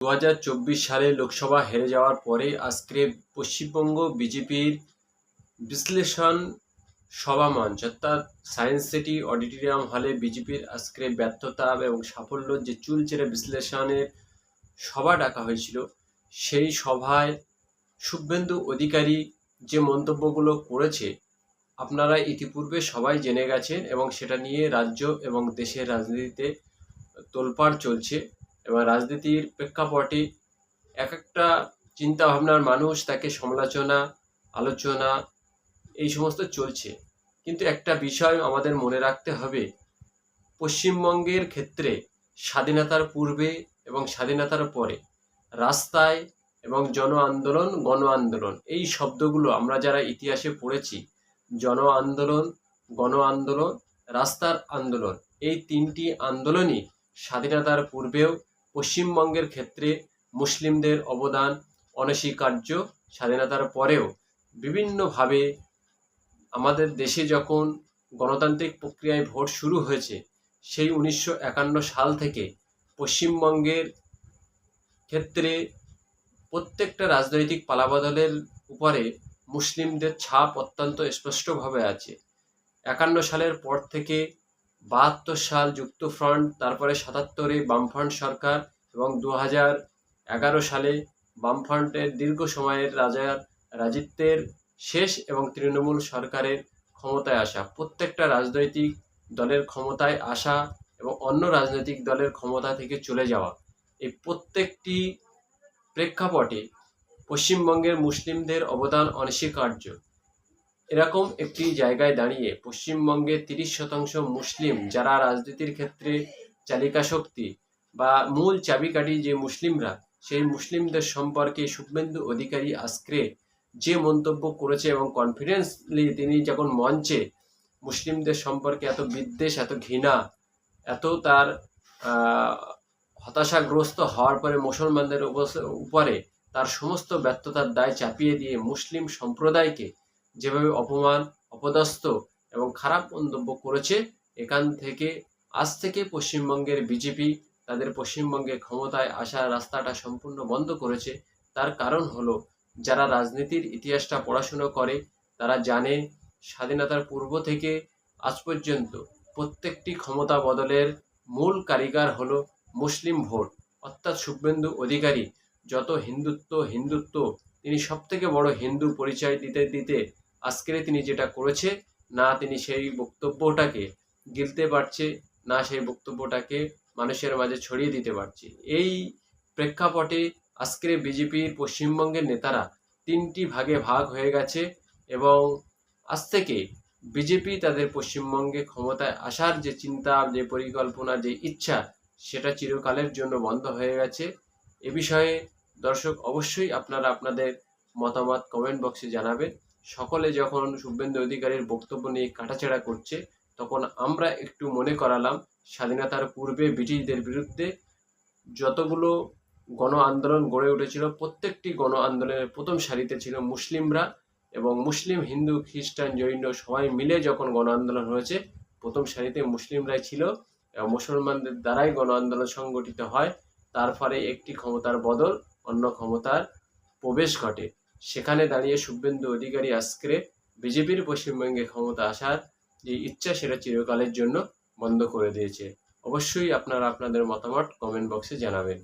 দু হাজার চব্বিশ সালে লোকসভা হেরে যাওয়ার পরে আজকে পশ্চিমবঙ্গ বিজেপির বিশ্লেষণ সভা মঞ্চ, অর্থাৎ সায়েন্স সিটি অডিটোরিয়াম হলে বিজেপির আজকে ব্যর্থতা এবং সাফল্য যে চুল চুলচেরা বিশ্লেষণের সভা ডাকা হয়েছিল, সেই সভায় শুভেন্দু অধিকারী যে মন্তব্যগুলো করেছে, আপনারা ইতিপূর্বে সবাই জেনে গেছেন এবং সেটা নিয়ে রাজ্য এবং দেশের রাজনীতিতে তোলপাড় চলছে। এবং রাজনীতির প্রেক্ষাপটে এক একটা চিন্তা ভাবনার মানুষ, তাকে সমালোচনা, আলোচনা, এই সমস্ত চলছে। কিন্তু একটা বিষয় আমাদের মনে রাখতে হবে, পশ্চিমবঙ্গের ক্ষেত্রে স্বাধীনতার পূর্বে এবং স্বাধীনতার পরে রাস্তায় এবং জন আন্দোলন, গণ আন্দোলন, এই শব্দগুলো আমরা যারা ইতিহাসে পড়েছি, জন আন্দোলন, গণ আন্দোলন, রাস্তার আন্দোলন, এই তিনটি আন্দোলনই স্বাধীনতার পূর্বেও পশ্চিমবঙ্গের ক্ষেত্রে মুসলিমদের অবদান অনস্বীকার্য। স্বাধীনতার পরেও বিভিন্নভাবে আমাদের দেশে যখন গণতান্ত্রিক প্রক্রিয়ায় ভোট শুরু হয়েছে, সেই উনিশশো একান্ন সাল থেকে পশ্চিমবঙ্গের ক্ষেত্রে প্রত্যেকটা রাজনৈতিক পালাবদলের উপরে মুসলিমদের ছাপ অত্যন্ত স্পষ্টভাবে আছে। একান্ন সালের পর থেকে বাহাত্তর সাল যুক্ত ফ্রন্ট তারপরে সাতাত্তরে বামফ্রন্ট সরকার এবং দু হাজার এগারো সালে বামফ্রন্টের দীর্ঘ সময়ের রাজার রাজিত্বের শেষ এবং তৃণমূল সরকারের ক্ষমতায় আসা। প্রত্যেকটা রাজনৈতিক দলের ক্ষমতায় আসা এবং অন্য রাজনৈতিক দলের ক্ষমতা থেকে চলে যাওয়া। এই প্রত্যেকটি প্রেক্ষাপটে পশ্চিমবঙ্গের মুসলিমদের অবদান অনস্বীকার্য। এরকম একটি জায়গায় দাঁড়িয়ে পশ্চিমবঙ্গে তিরিশ শতাংশ মুসলিম যারা রাজনীতির ক্ষেত্রে চালিকা শক্তি বা মূল চাবিকাঠি যে মুসলিমরা, সেই মুসলিমদের সম্পর্কে শুভেন্দু অধিকারী আজকে যে মন্তব্য করেছে এবং কনফিডেন্সলি তিনি যখন মঞ্চে মুসলিমদের সম্পর্কে এত বিদ্বেষ, এত ঘৃণা, এত তার হতাশাগ্রস্ত হওয়ার পরে মুসলমানদের উপরে তার সমস্ত ব্যর্থতার দায় চাপিয়ে দিয়ে মুসলিম সম্প্রদায়কে যেভাবে অপমান, অপদস্থ এবং খারাপ মন্তব্য করেছে, এখান থেকে, আজ থেকে পশ্চিমবঙ্গের বিজেপি তাদের পশ্চিমবঙ্গে ক্ষমতায় আসার রাস্তাটা সম্পূর্ণ বন্ধ করেছে। তার কারণ হলো, যারা রাজনীতির ইতিহাসটা পড়াশুনো করে, তারা জানে স্বাধীনতার পূর্ব থেকে আজ পর্যন্ত প্রত্যেকটি ক্ষমতা বদলের মূল কারিগর হলো মুসলিম ভোট। অর্থাৎ শুভেন্দু অধিকারী, যত হিন্দুত্ব হিন্দুত্ব, তিনি সব থেকে বড় হিন্দু পরিচয় দিতে দিতে আজকের তিনি যেটা করেছে, না তিনি সেই বক্তব্যটাকে গিলতে পারছে, না সেই বক্তব্যটাকে মানুষের মাঝে ছড়িয়ে দিতে পারছে। এই প্রেক্ষাপটে আজকের বিজেপির পশ্চিমবঙ্গের নেতারা তিনটি ভাগে ভাগ হয়ে গেছে এবং আজ থেকে বিজেপি তাদের পশ্চিমবঙ্গে ক্ষমতায় আসার যে চিন্তা, যে পরিকল্পনা, যে ইচ্ছা, সেটা চিরকালের জন্য বন্ধ হয়ে গেছে। এ বিষয়ে দর্শক অবশ্যই আপনারা আপনাদের মতামত কমেন্ট বক্সে জানাবেন। সকলে যখন শুভেন্দু অধিকারীর বক্তব্য নিয়ে কাটাছেড়া করছে, তখন আমরা একটু মনে করালাম, স্বাধীনতার পূর্বে ব্রিটিশদের বিরুদ্ধে যতগুলো গণ আন্দোলন গড়ে উঠেছিল, প্রত্যেকটি গণ আন্দোলনের প্রথম সারিতে ছিল মুসলিমরা এবং মুসলিম, হিন্দু, খ্রিস্টান, জৈন সবাই মিলে যখন গণ আন্দোলন হয়েছে, প্রথম সারিতে মুসলিমরাই ছিল এবং মুসলমানদের দ্বারাই গণ আন্দোলন সংগঠিত হয়। তার ফলে একটি ক্ষমতার বদল অন্য ক্ষমতার প্রবেশ ঘটে। সেখানে দাঁড়িয়ে শুভেন্দু অধিকারী আজকে বিজেপির পশ্চিমবঙ্গে ক্ষমতা আসার যে ইচ্ছা সেটা চিরকালের জন্য বন্ধ করে দিয়েছে। অবশ্যই আপনারা আপনাদের মতামত কমেন্ট বক্সে জানাবেন।